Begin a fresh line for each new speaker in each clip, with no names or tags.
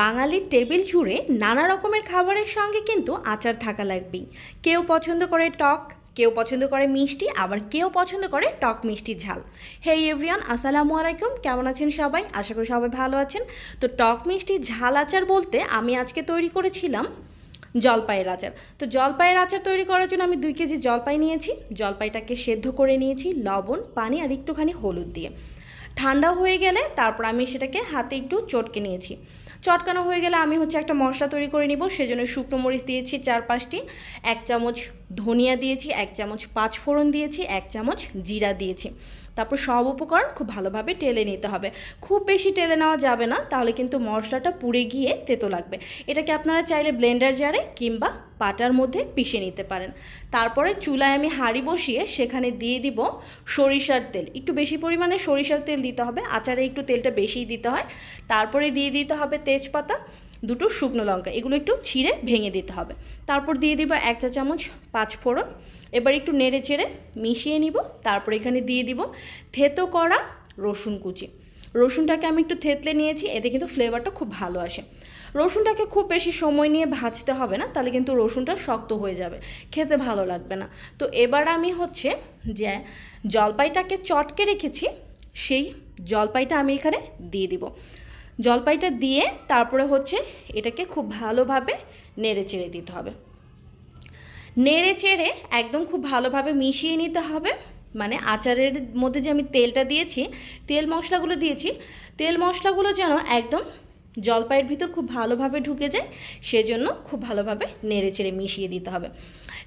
বাঙালির টেবিল জুড়ে নানা রকমের খাবারের সঙ্গে কিন্তু আচার থাকা লাগবেই কেউ পছন্দ করে টক, কেউ পছন্দ করে মিষ্টি, আবার কেউ পছন্দ করে টক মিষ্টি ঝাল। হে এভরিয়ান আসসালামু আলাইকুম। কেমন আছেন সবাই? আশা করি সবাই ভালো আছেন। তো টক মিষ্টি ঝাল আচার বলতে আমি আজকে তৈরি করেছিলাম জলপাইয়ের আচার। তো জলপাইয়ের আচার তৈরি করার জন্য আমি দুই কেজি জলপাই নিয়েছি। জলপাইটাকে সেদ্ধ করে নিয়েছি, লবণ, পানি আর একটুখানি হলুদ দিয়ে। ঠান্ডা হয়ে গেলে তারপর আমি সেটাকে হাতে একটু চটকে নিয়েছি। চটকানো হয়ে গেলে আমি হচ্ছে একটা মশলা তৈরি করে নিব, সেজন্য শুকনো মরিচ দিয়েছি চার পাঁচটি, এক চামচ ধনিয়া দিয়েছি, এক চামচ পাঁচ ফোড়ন দিয়েছি, এক চামচ জিরা দিয়েছি। তারপর সব উপকরণ খুব ভালোভাবে টেলে নিতে হবে। খুব বেশি টেলে নেওয়া যাবে না, তাহলে কিন্তু মশলাটা পুড়ে গিয়ে তেতো লাগবে। এটাকে আপনারা চাইলে ব্লেন্ডার জারে কিংবা পাটার মধ্যে পিষে নিতে পারেন। তারপরে চুলায় আমি হাঁড়ি বসিয়ে সেখানে দিয়ে দিব সরিষার তেল। একটু বেশি পরিমাণে সরিষার তেল দিতে হবে, আচারে একটু তেলটা বেশিই দিতে হয়। তারপরে দিয়ে দিতে হবে তেজপাতা, দুটো শুকনো লঙ্কা, এগুলো একটু ছিঁড়ে ভেঙে দিতে হবে। তারপর দিয়ে দিব এক চা চামচ পাঁচ ফোড়ন। এবার একটু নেড়ে চেড়ে মিশিয়ে নিব। তারপর এখানে দিয়ে দিব থেতো করা রসুন কুচি। রসুনটাকে আমি একটু থেতলে নিয়েছি, এতে কিন্তু ফ্লেভারটা খুব ভালো আসে। রসুনটাকে খুব বেশি সময় নিয়ে ভাজতে হবে না, তাহলে কিন্তু রসুনটা শক্ত হয়ে যাবে, খেতে ভালো লাগবে না। তো এবার আমি হচ্ছে যে জলপাইটাকে চটকে রেখেছি, সেই জলপাইটা আমি এখানে দিয়ে দিব। জলপাইটা দিয়ে তারপরে হচ্ছে এটাকে খুব ভালোভাবে নেড়ে চেড়ে দিতে হবে। নেড়ে চেড়ে একদম খুব ভালোভাবে মিশিয়ে নিতে হবে। মানে আচারের মধ্যে যে আমি তেলটা দিয়েছি, তেল মশলাগুলো দিয়েছি, তেল মশলাগুলো যেন একদম জলপাইয়ের ভিতর খুব ভালোভাবে ঢুকে যায়, সেজন্য খুব ভালোভাবে নেড়ে চেড়ে মিশিয়ে দিতে হবে।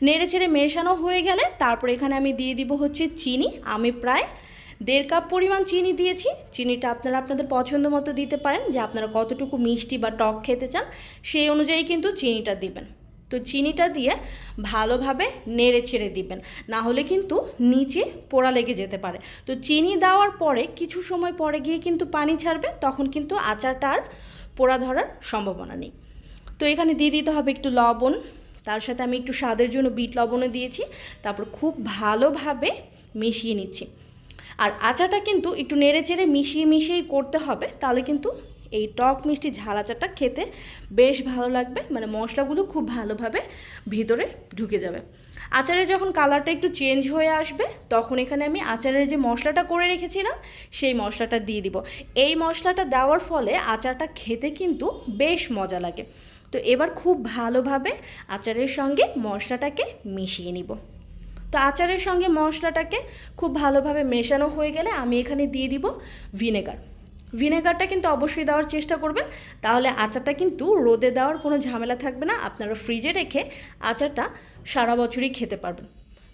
নেড়ে চেড়ে মেশানো হয়ে গেলে তারপর এখানে আমি দিয়ে দিব হচ্ছে চিনি। আমি প্রায় দেড় কাপ পরিমাণ চিনি দিয়েছি। চিনিটা আপনারা আপনাদের পছন্দ মতো দিতে পারেন, যে আপনারা কতটুকু মিষ্টি বা টক খেতে চান, সেই অনুযায়ী কিন্তু চিনিটা দিবেন। তো চিনিটা দিয়ে ভালোভাবে নেড়ে ছেড়ে দিবেন। না হলে কিন্তু নিচে পোড়া লেগে যেতে পারে। তো চিনি দেওয়ার পরে কিছু সময় পরে গিয়ে কিন্তু পানি ছাড়বে, তখন কিন্তু আচারটা আর পোড়া ধরার সম্ভাবনা নেই। তো এখানে দিয়ে দিতে হবে একটু লবণ, তার সাথে আমি একটু স্বাদের জন্য বিট লবণও দিয়েছি, তারপর খুব ভালোভাবে মিশিয়ে নিচ্ছি। আর আচাটা কিন্তু একটু নেড়ে চেড়ে মিশিয়ে মিশিয়েই করতে হবে, তাহলে কিন্তু এই টক মিষ্টি ঝাল আচারটা খেতে বেশ ভালো লাগবে মানে মশলাগুলো খুব ভালোভাবে ভিতরে ঢুকে যাবে। আচারে যখন কালারটা একটু চেঞ্জ হয়ে আসবে, তখন এখানে আমি আচারের যে মশলাটা করে রেখেছিলাম, সেই মশলাটা দিয়ে দিব। এই মশলাটা দেওয়ার ফলে আচারটা খেতে কিন্তু বেশ মজা লাগে। তো এবার খুব ভালোভাবে আচারের সঙ্গে মশলাটাকে মিশিয়ে নিব। তো আচারের সঙ্গে মশলাটাকে খুব ভালোভাবে মেশানো হয়ে গেলে আমি এখানে দিয়ে দিব ভিনেগার। ভিনেগারটা কিন্তু অবশ্যই দেওয়ার চেষ্টা করবেন। তাহলে আচারটা কিন্তু রোদে দেওয়ার কোনো ঝামেলা থাকবে না। আপনারা ফ্রিজে রেখে আচারটা সারা বছরই খেতে পারবেন।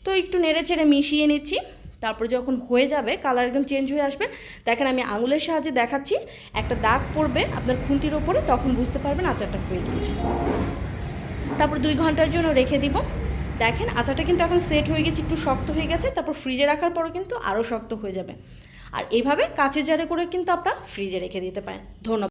তো একটু নেড়ে চেড়ে মিশিয়ে নিচ্ছি। তারপর যখন হয়ে যাবে, কালার একদম চেঞ্জ হয়ে আসবে। দেখেন আমি আঙুলের সাহায্যে দেখাচ্ছি। একটা দাগ পড়বে আপনার খুন্তির ওপরে, তখন বুঝতে পারবেন আচারটা হয়ে গিয়েছে। তারপর দুই ঘণ্টার জন্য রেখে দিব। দেখেন, আচারটা কিন্তু এখন সেট হয়ে গেছে, একটু শক্ত হয়ে গেছে। তারপর ফ্রিজে রাখার পরও কিন্তু আরও শক্ত হয়ে যাবে। আর এইভাবে কাঁচের জারে করে কিন্তু আপনারা ফ্রিজে রেখে দিতে পারেন। ধন্যবাদ।